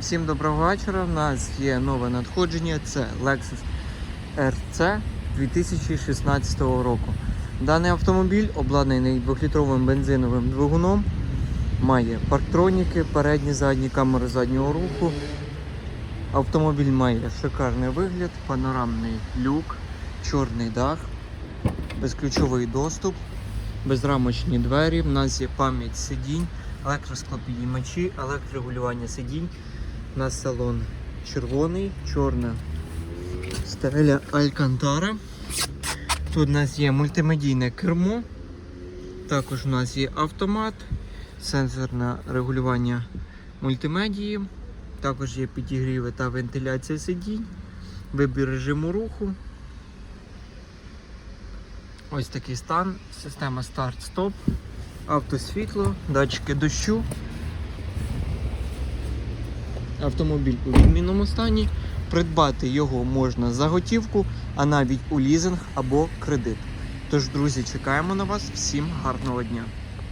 Всім доброго вечора. У нас є нове надходження. Це Lexus RC 2016 року. Даний автомобіль обладнаний 2-літровим бензиновим двигуном. Має парктроніки, передні, задні камери заднього руху. Автомобіль має шикарний вигляд, панорамний люк, чорний дах, безключовий доступ, безрамочні двері. У нас є пам'ять сидінь, електросклопідіймачі, електрорегулювання сидінь. У нас салон червоний, чорна стеля Алькантара. Тут у нас є мультимедійне кермо. Також у нас є автомат, сенсорне регулювання мультимедії. Також є підігріви та вентиляція сидінь, вибір режиму руху. Ось такий стан, система старт-стоп, автосвітло, датчики дощу. Автомобіль у відмінному стані. Придбати його можна за готівку, а навіть у лізинг або кредит. Тож, друзі, чекаємо на вас. Всім гарного дня!